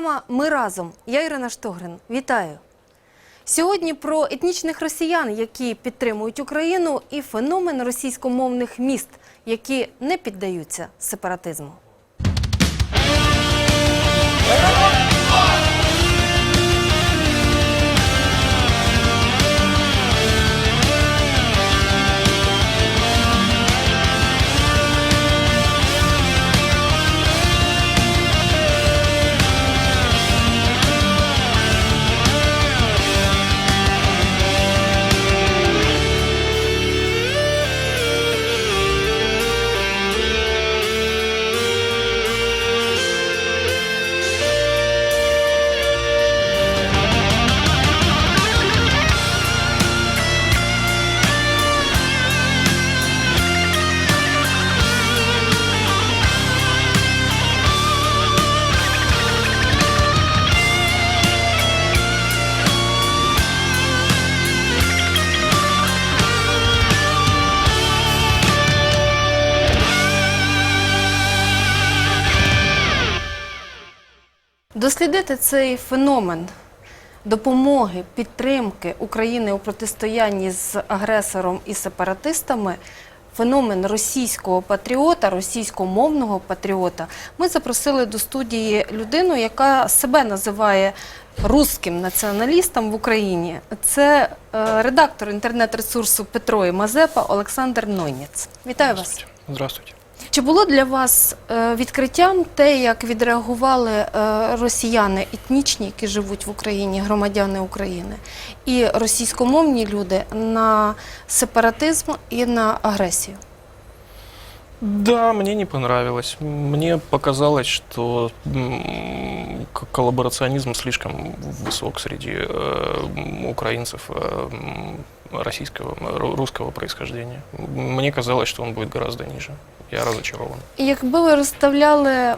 програма Ми разом. Я Ірина Штогрин. Вітаю. Сьогодні про етнічних росіян, які підтримують Україну, і феномен російськомовних міст, які не піддаються сепаратизму. Дослідити цей феномен допомоги, підтримки України у протистоянні з агресором і сепаратистами, феномен російського патріота, російськомовного патріота, ми запросили до студії людину, яка себе називає русським націоналістом в Україні. Це е, редактор інтернет-ресурсу Петро і Мазепа Олександр Нойнєц. Вітаю вас. Здравствуйте. Чи було для вас е, відкриттям те, як відреагували е, росіяни етнічні, які живуть в Україні, громадяни України, і російськомовні люди на сепаратизм і на агресію? Да, мне не понравилось. Мне показалось, что м, к- коллаборационизм слишком высок среди э, м, украинцев э, м, российского, м, ру- русского происхождения. Мне казалось, что он будет гораздо ниже. Я разочарован. І якби ви розставляли м,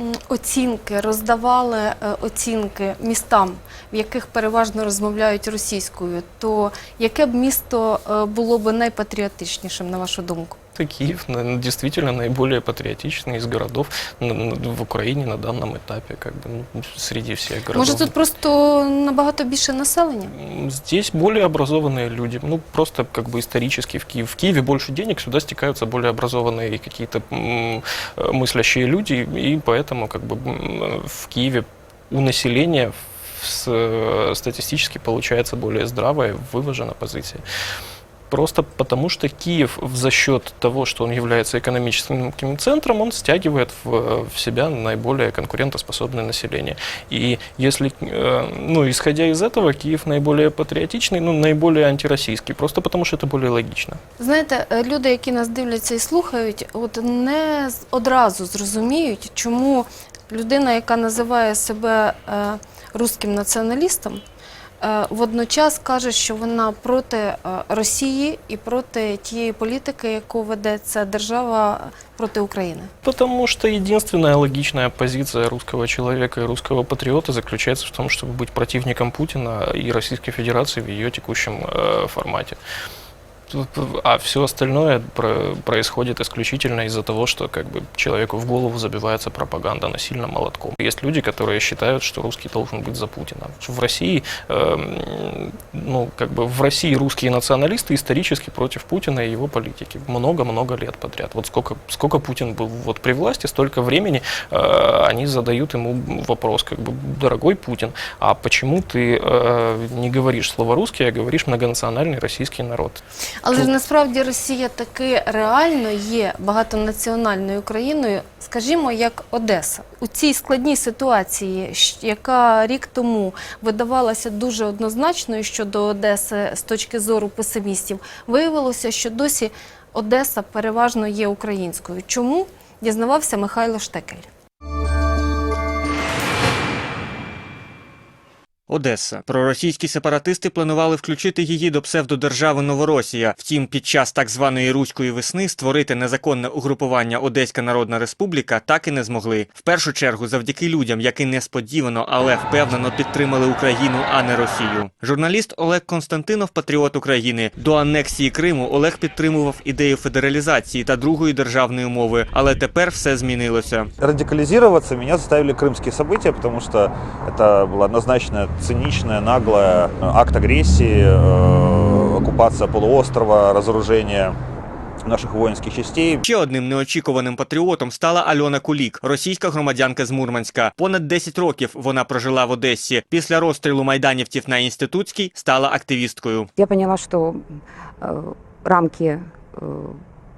м, оцінки, роздавали е, оцінки містам, в яких переважно розмовляють російською, то яке б місто е, було б найпатріотичнішим, на вашу думку? Это Киев наверно, действительно наиболее патриотичный из городов на- на- в Украине на данном этапе, как бы ну, среди всех городов. Може, тут просто набагато більше населення? М, Здесь более образованные люди. Ну, просто как бы исторически в Киев. В Киеве больше денег, сюда стекаются более образованные какие-то м, э, мыслящие люди, и поэтому как бы м, в Киеве у населения с- э, статистически получается более здравая, выражена позиция. Просто потому, что Киев в- за счет того, что он является экономическим центром, он стягивает в, в себя наиболее конкурентоспособное население. И если, э, ну, исходя из этого, Киев наиболее патриотичный, ну, наиболее антироссийский, просто потому что это более логично. Знаєте, е, люди, які нас дивляться і слухають, от не з- одразу зрозуміють, чому людина, яка називає себе е, русським націоналістом, е, водночас каже, що вона проти е, Росії і проти тієї політики, яку веде ця держава проти України. Потому что единственная логичная позиция русского человека и русского патриота заключается в том, чтобы быть противником Путина и Российской Федерации в ее текущем э, формате. А все остальное про- происходит исключительно из-за того, что как бы человеку в голову забивается пропаганда насильно молотком. Есть люди, которые считают, что русский должен быть за Путина. В России, эм, ну, как бы в России русские националисты исторически против Путина и его политики. Много-много лет подряд. Вот сколько, сколько Путин был вот при власти, столько времени э, они задают ему вопрос, как бы, дорогой Путин, а почему ты э, не говоришь слово русский, а говоришь многонациональный российский народ? Але ж насправді Росія таки реально є багатонаціональною країною, скажімо, як Одеса. У цій складній ситуації, яка рік тому видавалася дуже однозначною щодо Одеси з точки зору песимістів, виявилося, що досі Одеса переважно є українською. Чому дізнавався Михайло Штекель? Одеса. Проросійські сепаратисти планували включити її до псевдодержави Новоросія. Втім, під час так званої руської весни створити незаконне угрупування Одеська Народна Республіка так і не змогли. В першу чергу завдяки людям, які несподівано, але впевнено підтримали Україну, а не Росію. Журналіст Олег Константинов, патріот України. До анексії Криму Олег підтримував ідею федералізації та другої державної мови, але тепер все змінилося. Радикализироваться меня заставили крымские события, потому что это была однозначно циничная, наглая э, акт агрессии, э, оккупация полуострова, разоружение наших воинских частей. Ще одним неочікуваним патріотом стала Альона Кулік, російська громадянка з Мурманська. Понад 10 років вона прожила в Одесі. Після розстрілу майданівців на інститутській стала активісткою. Я поняла, что э, рамки э,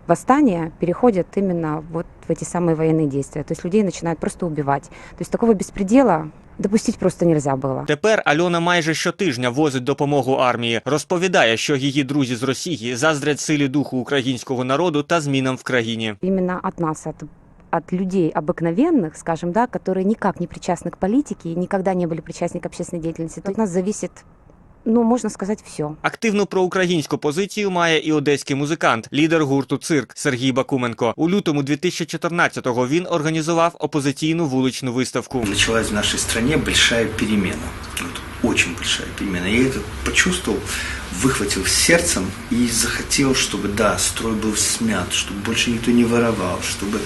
восстания переходят именно вот в эти самые военные действия. То есть людей начинают просто убивать. То есть такого беспредела допустить просто нельзя было. Тепер Альона майже щотижня возить допомогу армії. Розповідає, що її друзі з Росії заздрять силі духу українського народу та змінам в країні. Именно от нас, от от людей обыкновенных, скажем, да, которые никак не причастны к политике, никогда не были причастны к общественной деятельности, то от нас зависит, ну, можна сказати, все. Активну проукраїнську позицію має і одеський музикант, лідер гурту Цирк Сергій Бакуменко. У лютому 2014-го він організував опозиційну вуличну виставку. Почалась в нашій країні велика переміна. Дуже велика переміна. перемена. Я це почувствовал, выхватил сердцем и захотел, чтобы, да, строй был смят, чтобы больше никто не воровал, чтобы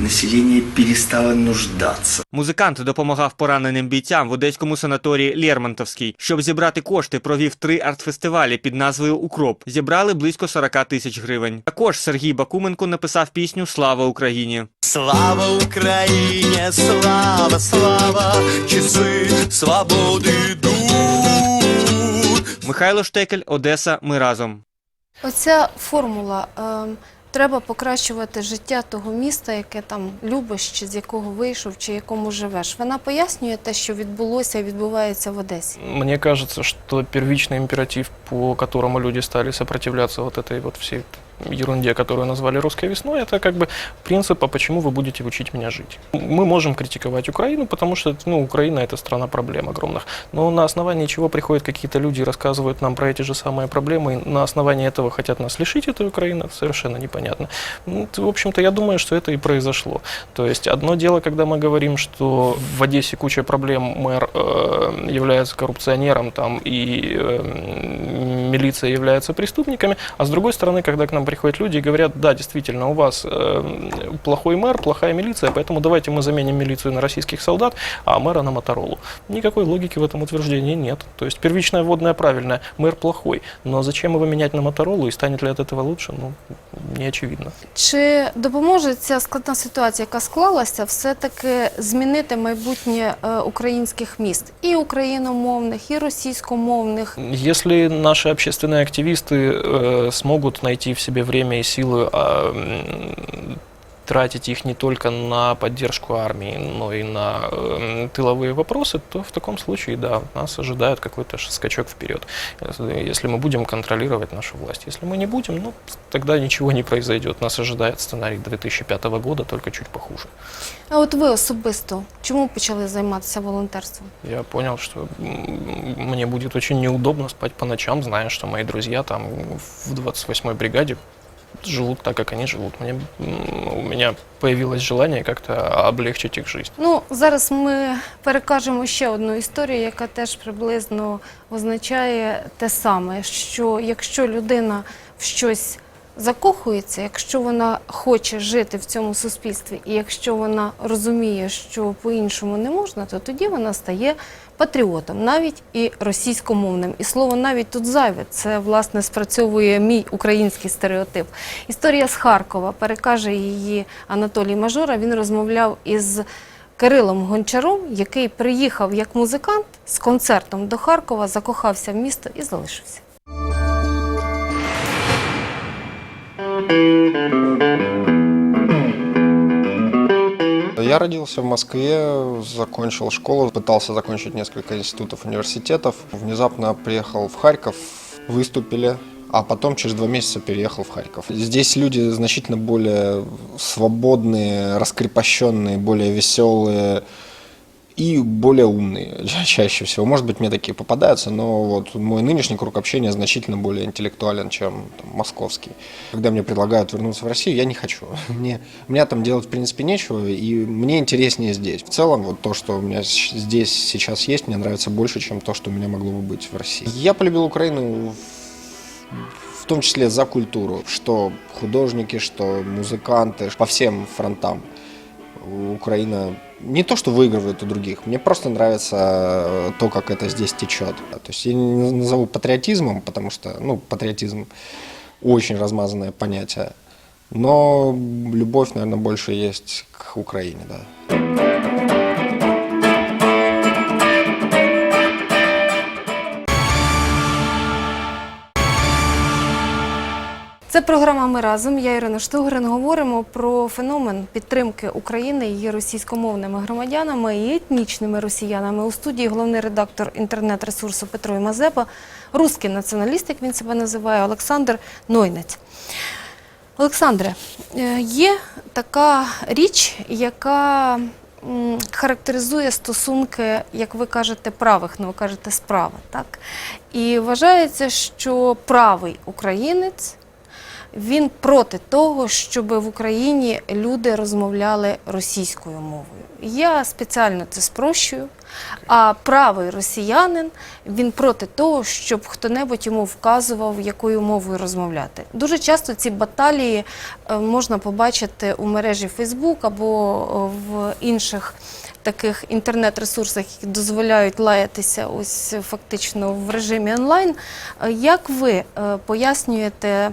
население перестало нуждаться. Музикант допомагав пораненим бійцям в одеському санаторії Лермонтовський. Щоб зібрати кошти, провів три артфестивалі під назвою Укроп. Зібрали близько 40 тисяч гривень. Також Сергій Бакуменко написав пісню Слава Україні. Слава Україні, слава, слава, часи свободи йдуть. Михайло Штекель, Одеса. Ми разом. Оця формула е, треба покращувати життя того міста, яке там любиш, чи з якого вийшов, чи якому живеш. Вона пояснює те, що відбулося і відбувається в Одесі. Мне кажется, что первичный императив, по которому люди стали сопротивляться вот этой вот всей ерунде, которую назвали русской весной, это как бы принцип, а почему вы будете учить меня жить. Мы можем критиковать Украину, потому что ну, Украина это страна проблем огромных. Но на основании чего приходят какие-то люди и рассказывают нам про эти же самые проблемы, и на основании этого хотят нас лишить этой Украины, совершенно непонятно. Ну, В общем-то, я думаю, что это и произошло. То есть одно дело, когда мы говорим, что в Одессе куча проблем, мэр э, является коррупционером там, и э, милиция является преступниками, а с другой стороны, когда к нам приходят люди и говорят, да, действительно, у вас э, плохой мэр, плохая милиция, поэтому давайте мы заменим милицию на российских солдат, а мэра на Моторолу. Никакой логики в этом утверждении нет. То есть первичная вводная правильная, мэр плохой, но зачем его менять на Моторолу и станет ли от этого лучше, ну, не очевидно. Чи допоможе ця складна ситуація, яка склалася, все-таки змінити майбутнє е, українських міст і україномовних, і російськомовних? Если наши общественные активисты э, смогут найти в себе время и силы а, м, тратить их не только на поддержку армии, но и на э, тыловые вопросы, то в таком случае, да, нас ожидает какой-то скачок вперед, если мы будем контролировать нашу власть. Если мы не будем, ну, тогда ничего не произойдет. Нас ожидает сценарий 2005 года, только чуть похуже. А от ви особисто чому почали займатися волонтерством? Я понял, что мне будет очень неудобно спать по ночам, зная, что мои друзья там в 28-й бригаде живут так, как они живут. Мне, у меня появилось желание как-то облегчить их жизнь. Ну, зараз ми перекажемо ще одну історію, яка теж приблизно означає те саме, що якщо людина в щось закохується, якщо вона хоче жити в цьому суспільстві, і якщо вона розуміє, що по-іншому не можна, то тоді вона стає патріотом, навіть і російськомовним. І слово навіть тут зайве. Це власне спрацьовує мій український стереотип. Історія з Харкова перекаже її Анатолій Мажора. Він розмовляв із Кирилом Гончаром, який приїхав як музикант з концертом до Харкова, закохався в місто і залишився. Я родился в Москве, закончил школу, пытался закончить несколько институтов, университетов. Внезапно приехал в Харьков, выступили, а потом через два месяца переехал в Харьков. Здесь люди значительно более свободные, раскрепощенные, более веселые. И более умные ча- чаще всего. Может быть, мне такие попадаются, но вот мой нынешний круг общения значительно более интеллектуален, чем там, московский. Когда мне предлагают вернуться в Россию, я не хочу. Мне, меня там делать, в принципе, нечего, и мне интереснее здесь. В целом, вот то, что у меня здесь сейчас есть, мне нравится больше, чем то, что у меня могло бы быть в России. Я полюбил Украину в- в том числе за культуру, что художники, что музыканты, по всем фронтам. Украина не то, что выигрывает у других, мне просто нравится э, то, как это здесь течет. То есть я не назову патриотизмом, потому что, ну, патриотизм очень размазанное понятие, но любовь, наверное, больше есть к Украине, да. Це програма Ми разом. Я Ірина Штугрин. Говоримо про феномен підтримки України її російськомовними громадянами і етнічними росіянами. У студії головний редактор інтернет-ресурсу Петро Мазепа, русський націоналіст, як він себе називає, Олександр Нойнець. Олександре, е, є така річ, яка характеризує стосунки, як ви кажете, правих, ну ви кажете справа, так? І вважається, що правий українець він проти того, щоб в Україні люди розмовляли російською мовою. Я спеціально це спрощую. А правий росіянин він проти того, щоб хто-небудь йому вказував, якою мовою розмовляти. Дуже часто ці баталії е, можна побачити у мережі Фейсбук або е, в інших таких інтернет-ресурсах, які дозволяють лаятися ось фактично в режимі онлайн. Е, Як ви е, пояснюєте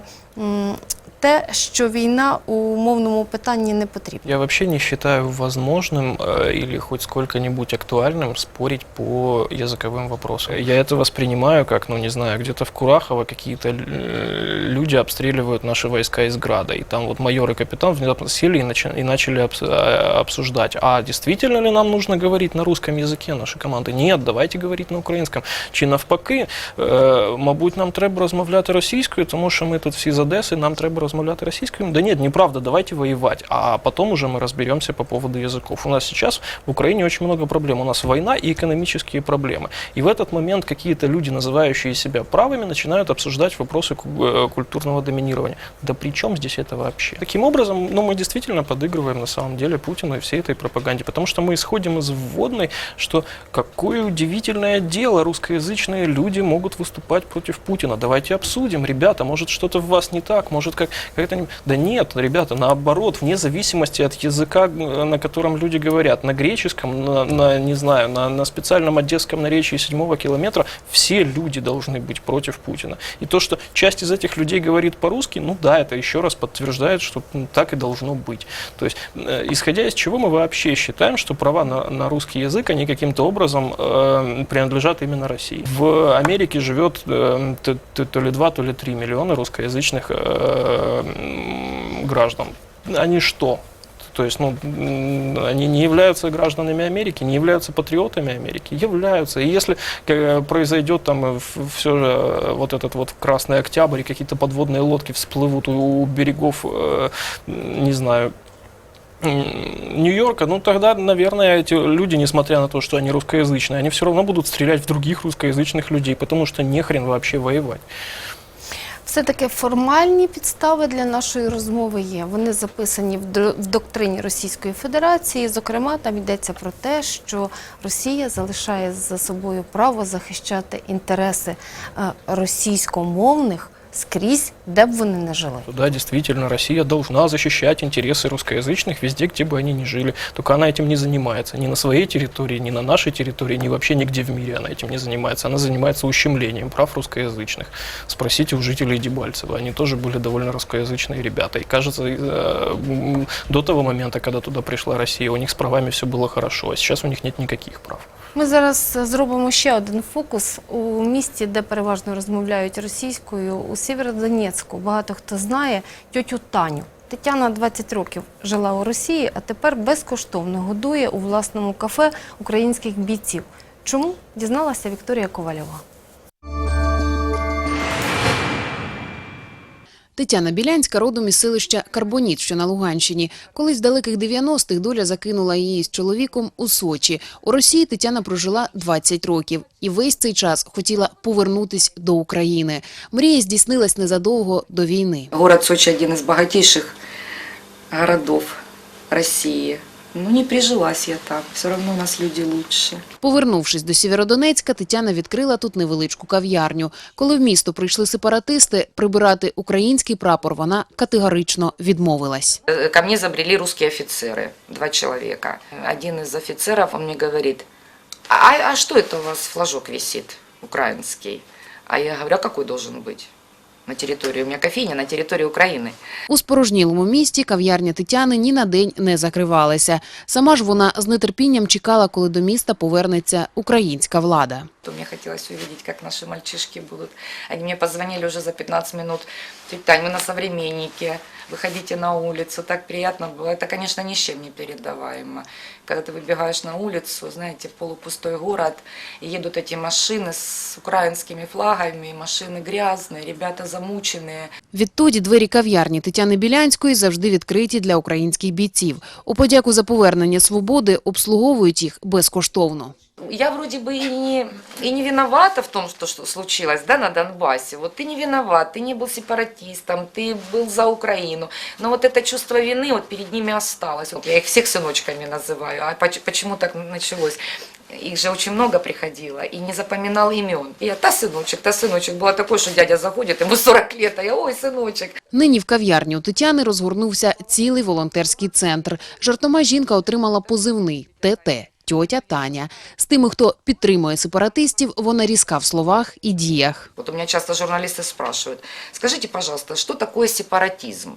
те, що війна у мовному питанні не потрібна? Я вообще не считаю возможным э, или хоть сколько-нибудь актуальным спорить по языковым вопросам. Я это воспринимаю как, ну не знаю, где-то в Курахово какие-то э, люди обстреливают наши войска из Града, и там вот майор и капитан внезапно сели и, начи- и начали обс- э, обсуждать, а действительно ли нам нужно говорить на русском языке нашей команды? Нет, давайте говорить на українському. Чи навпаки, е, мабуть, нам треба розмовляти російською, тому що ми тут всі з Одеси, нам треба розмовляти російською. Да нет, неправда, давайте воевать, а потом уже мы разберемся по поводу языков. У нас сейчас в Украине очень много проблем. У нас война и экономические проблемы. И в этот момент какие-то люди, называющие себя правыми, начинают обсуждать вопросы э, культурного доминирования. Да при чем здесь это вообще? Таким образом, ну, мы действительно подыгрываем на самом деле Путину и всей этой пропаганде, потому что мы исходим из вводной, что какое удивительное дело русскоязычные люди могут выступать против Путина. Давайте обсудим, ребята, может что-то в вас не так, может как, как это. Да нет, ребята, наоборот, вне зависимости от языка, э, на котором люди говорят, на греческом, на, на, не знаю, на, на специальном одесском наречии седьмого километра, все люди должны быть против Путина. И то, что часть из этих людей говорит по-русски, ну да, это еще раз подтверждает, что так и должно быть. То есть, э, исходя из чего мы вообще считаем, что права на, на русский язык, они каким-то образом э, принадлежат именно России. В Америке живет э, т- т- то ли 2, то ли 3 миллиона русскоязычных э, граждан. Они что? То есть, ну, они не являются гражданами Америки, не являются патриотами Америки, являются. И если э, произойдет там все же э, вот этот вот Красный Октябрь, и какие-то подводные лодки всплывут у, берегов, э, не знаю, Нью-Йорка, ну тогда, наверное, эти люди, несмотря на то, что они русскоязычные, они все равно будут стрелять в других русскоязычных людей, потому что не хрен вообще воевать. Все-таки формальні підстави для нашої розмови є. Вони записані в доктрині Російської Федерації. Зокрема, там йдеться про те, що Росія залишає за собою право захищати інтереси е, російськомовних скрізь, де б вони не жили. Да, действительно, Россия должна защищать интересы русскоязычных везде, где бы они ни жили. Только она этим не занимается. Ни на своей территории, ни на нашей территории, ни вообще нигде в мире она этим не занимается. Она занимается ущемлением прав русскоязычных. Спросите у жителей Дебальцева. Они тоже были довольно русскоязычные ребята. И кажется, э, до того момента, когда туда пришла Россия, у них с правами все было хорошо. А сейчас у них нет никаких прав. Ми зараз зробимо ще один фокус у місті, де переважно розмовляють російською, у Сєвєродонецьку. Багато хто знає тьотю Таню. Тетяна 20 років жила у Росії, а тепер безкоштовно годує у власному кафе українських бійців. Чому дізналася Вікторія Ковальова? Тетяна Білянська родом із селища Карбоніт, що на Луганщині. Колись з далеких 90-х доля закинула її з чоловіком у Сочі. У Росії Тетяна прожила 20 років і весь цей час хотіла повернутись до України. Мрія здійснилась незадовго до війни. Город Сочі один із багатіших городів России. Ну, не прижилась я там. Все равно у нас люди лучше. Повернувшись до Сєвєродонецька, Тетяна відкрила тут невеличку кав'ярню. Коли в місто прийшли сепаратисти, прибирати український прапор вона категорично відмовилась. Э, Ко мне забрели русские офицеры, два человека. Один из офицеров, он мне говорит, а, а что это у вас флажок висит украинский? А я говорю, а какой должен быть? На територію у мене кофейня на території України. У спорожнілому місті кав'ярня Тетяни ні на день не закривалася. Сама ж вона з нетерпінням чекала, коли до міста повернеться українська влада То мне хотелось увидеть, как наши мальчишки будут. Они мне позвонили уже за 15 минут. Тетя Тань, мы на современнике, выходите на улицу. Так приятно было. Это, конечно, ни с чем не передаваемо. Когда ты выбегаешь на улицу, знаете, полупустой город, и едут эти машины с украинскими флагами, машины грязные, ребята замученные. Відтоді двері кав'ярні Тетяни Білянської завжди відкриті для українських бійців. У подяку за повернення свободи обслуговують їх безкоштовно. Я вроде бы и не, и не виновата в том, что, что случилось да, на Донбассе. Вот ты не виноват, ты не был сепаратистом, ты был за Украину. Но вот это чувство вины вот перед ними осталось. Вот я их всех сыночками называю. А поч- почему так началось? Их же очень много приходило, и не запоминал имен. И я, та сыночек, та сыночек. Было такое, что дядя заходит, ему 40 лет, а я, ой, сыночек. Нині в кав'ярні у Тетяни розгорнувся цілий волонтерський центр. Жартома жінка отримала позивний ТТ – тьотя Таня. З тими, хто підтримує сепаратистів, вона різка в словах і діях. Вот у меня часто журналисты спрашивают, скажите, пожалуйста, что такое сепаратизм?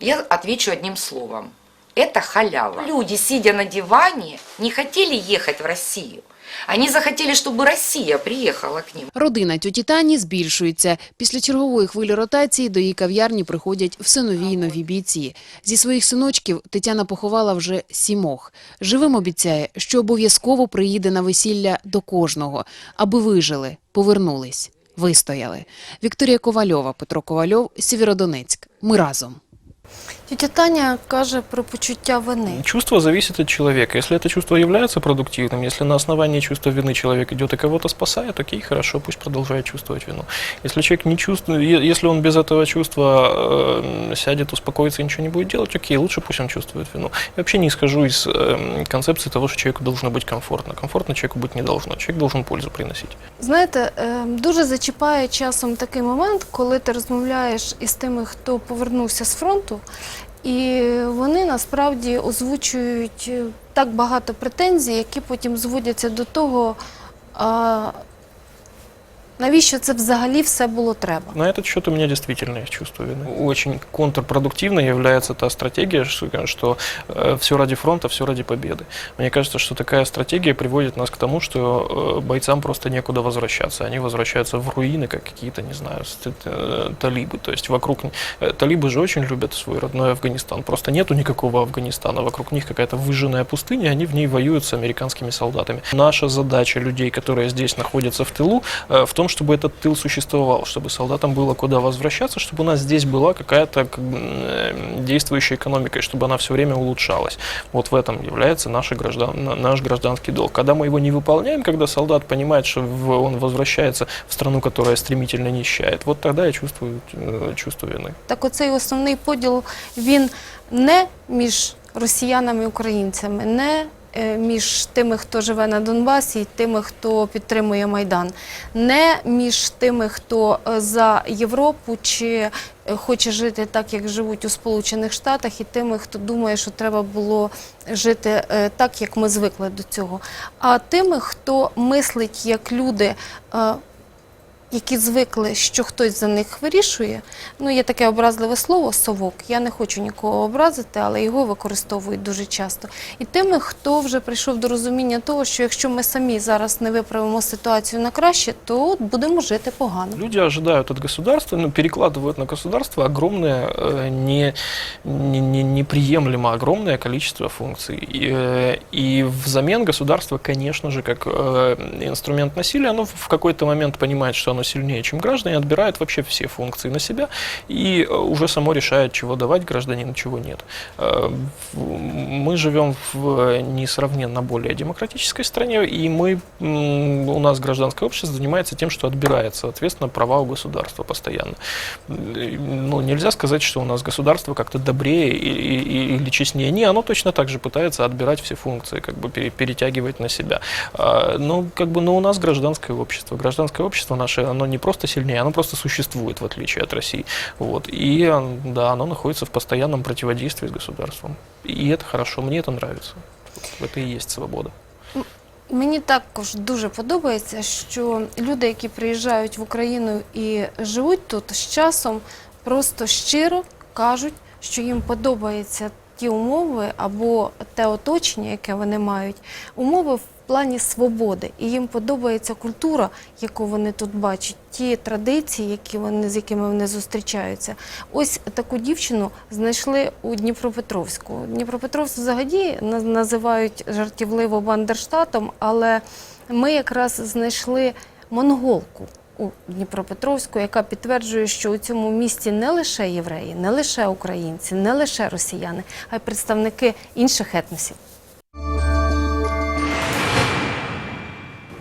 Я отвечу одним словом. Это халява. Люди, сидя на диване, не хотели ехать в Россию. Они захотели, чтобы Россия приехала к ним. Родина тьоті Тані збільшується. Після чергової хвилі ротації до її кав'ярні приходять все нові й нові бійці. Зі своїх синочків Тетяна поховала вже сімох. Живим обіцяє, що обов'язково приїде на весілля до кожного, аби вижили, повернулись, вистояли. Вікторія Ковальова, Петро Ковальов, Сєвєродонецьк. Ми разом. Тетя Таня каже про почуття вини. Чувство зависит от человека. Если это чувство является продуктивным, если на основании чувства вины человек идет и кого-то спасает, окей, хорошо, пусть продолжает чувствовать вину. Если человек не чувствует, е- если он без этого чувства э, сядет, успокоится и ничего не будет делать, окей, лучше пусть он чувствует вину. Я вообще не исхожу из э, концепции того, что человеку должно быть комфортно. Комфортно человеку быть не должно. Человек должен пользу приносить. Знаєте, е, дуже зачіпає часом такий момент, коли ти розмовляєш із тими, хто повернувся з фронту, і вони насправді озвучують е, так багато претензій, які потім зводяться до того, навіщо це взагалі все було треба. На этот счет у меня действительно есть чувство вины. Очень контрпродуктивной является та стратегия, что, все ради фронта, все ради победы. Мне кажется, что такая стратегия приводит нас к тому, что э, бойцам просто некуда возвращаться. Они возвращаются в руины, как какие-то, не знаю, ст- э, талибы. То есть вокруг... э, Талибы же очень любят свой родной Афганистан. Просто нету никакого Афганистана. Вокруг них какая-то выжженная пустыня, они в ней воюют с американскими солдатами. Наша задача людей, которые здесь находятся в тылу, э, в том, чтобы этот тыл существовал, чтобы солдатам было куда возвращаться, чтобы у нас здесь была какая-то как бы, э, действующая экономика, и чтобы она все время улучшалась. Вот в этом является наша граждан, на- наш гражданский долг. Когда мы его не выполняем, когда солдат понимает, что в- он возвращается в страну, которая стремительно нищает, вот тогда я чувствую э, чувство вины. Так оцей основний поділ він не між росіянами і українцями, не е, між тими, хто живе на Донбасі, і тими, хто підтримує Майдан, не між тими, хто е, за Європу чи е, хоче жити так, як живуть у Сполучених Штатах, і тими, хто думає, що треба було жити е, так, як ми звикли до цього. А тими, хто мислить як люди е, які звикли, що хтось за них вирішує. Ну, є таке образливе слово совок. Я не хочу нікого образити, але його використовують дуже часто. І тими, хто вже прийшов до розуміння того, що якщо ми самі зараз не виправимо ситуацію на краще, то от будемо жити погано. Люди ожидают от государства, ну, перекладывают на государство огромное, э, не, не, не- неприемлемо огромное количество функций. И, э, и взамен государство, конечно же, как э, инструмент насилия, оно в какой-то момент понимает, что оно сильнее, чем граждане, отбирает вообще все функции на себя и э, уже само решает, чего давать гражданину, чего нет. Э, Мы живем в несравненно более демократической стране, и мы, у нас гражданское общество занимается тем, что отбирает, соответственно, права у государства постоянно. Э, Ну, нельзя сказать, что у нас государство как-то добрее или честнее. Не, оно точно так же пытается отбирать все функции, как бы пере- перетягивать на себя. А, Ну, как бы, но у нас гражданское общество. Гражданское общество наше, оно не просто сильнее, оно просто существует, в отличие от России. Вот. И, а, да, оно находится в постоянном противодействии с государством. И это хорошо, мне это нравится. Вот это и есть свобода. Мені також дуже подобається, що люди, які приїжджають в Україну і живуть тут, з часом просто щиро кажуть, що їм подобаються ті умови або те оточення, яке вони мають, умови в плані свободи. І їм подобається культура, яку вони тут бачать, ті традиції, які вони, з якими вони зустрічаються. Ось таку дівчину знайшли у Дніпропетровську. Дніпропетровськ взагалі називають жартівливо Бандерштатом, але ми якраз знайшли монголку у Дніпропетровську, яка підтверджує, що у цьому місті не лише євреї, не лише українці, не лише росіяни, а й представники інших етносів.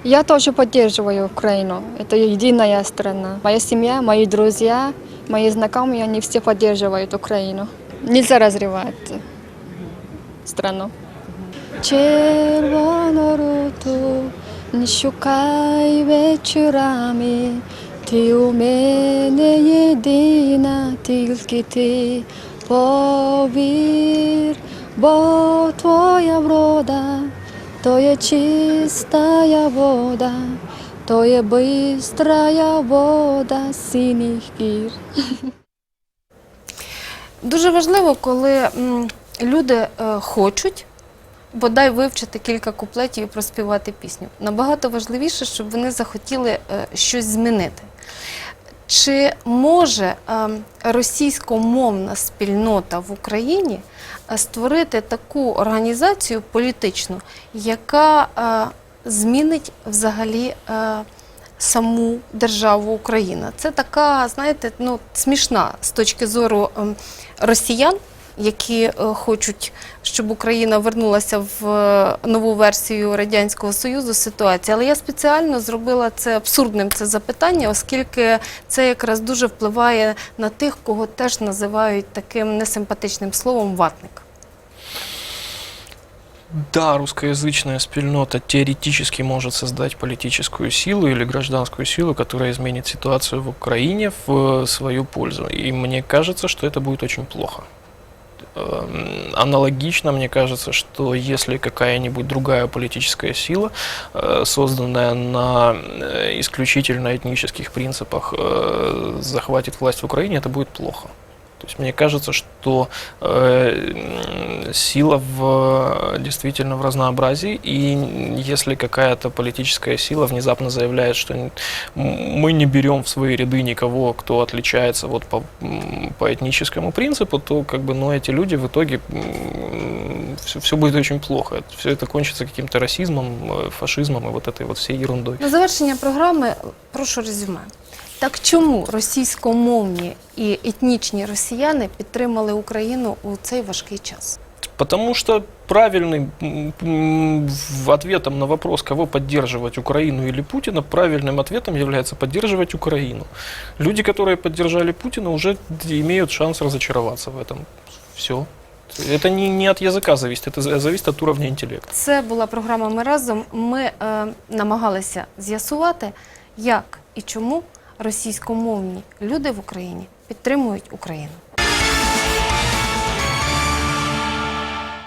Я тоже поддерживаю Украину. Это единая страна. Моя семья, мои друзья, мои знакомые, они все поддерживают Украину. Нельзя разрывать страну. Червону руту не шукай вечорами, ти у мене єдина, тільки ти повір, бо твоя врода то є чистая вода, то є бистрая вода синіх гір. Дуже важливо, коли люди е, хочуть бодай вивчити кілька куплетів і проспівати пісню. Набагато важливіше, щоб вони захотіли е, щось змінити. Чи може е, російськомовна спільнота в Україні е, створити таку організацію політичну, яка е, змінить взагалі е, саму державу Україна? Це така, знаєте, ну, смішна з точки зору ем, росіян, які е, хочуть, щоб Україна вернулася в е, нову версію Радянського Союзу ситуація. Але я спеціально зробила це абсурдним це запитання, оскільки це якраз дуже впливає на тих, кого теж називають таким несимпатичним словом ватник. Да, русскоязычная спільнота теоретически может создать политическую силу или гражданскую силу, которая изменит ситуацию в Украине в свою пользу. И мне кажется, что это будет очень плохо. Эм, Аналогично, мне кажется, что если какая-нибудь другая политическая сила, э, созданная на э, исключительно этнических принципах, э, захватит власть в Украине, это будет плохо. То есть мне кажется, что э, м, сила в, э, действительно в разнообразии, и если какая-то политическая сила внезапно заявляет, что н- м- мы не берем в свои ряды никого, кто отличается вот по, м, по этническому принципу, то как бы, ну, эти люди в итоге все, все будет очень плохо. Все это кончится каким-то расизмом, э, фашизмом и вот этой вот всей ерундой. На завершення програми прошу резюме. Так чому російськомовні і етнічні росіяни підтримали Україну у цей важкий час? Потому что правильным м, м, в- ответом на вопрос, кого поддерживать, Украину или Путина, правильным ответом является поддерживать Украину. Люди, которые поддержали Путина, уже имеют шанс разочароваться в этом. Все. Это не, не от языка зависит, это за- зависит от уровня интеллекта. Це була програма Ми разом. Ми е, намагалися з'ясувати, як і чому російськомовні люди в Україні підтримують Україну.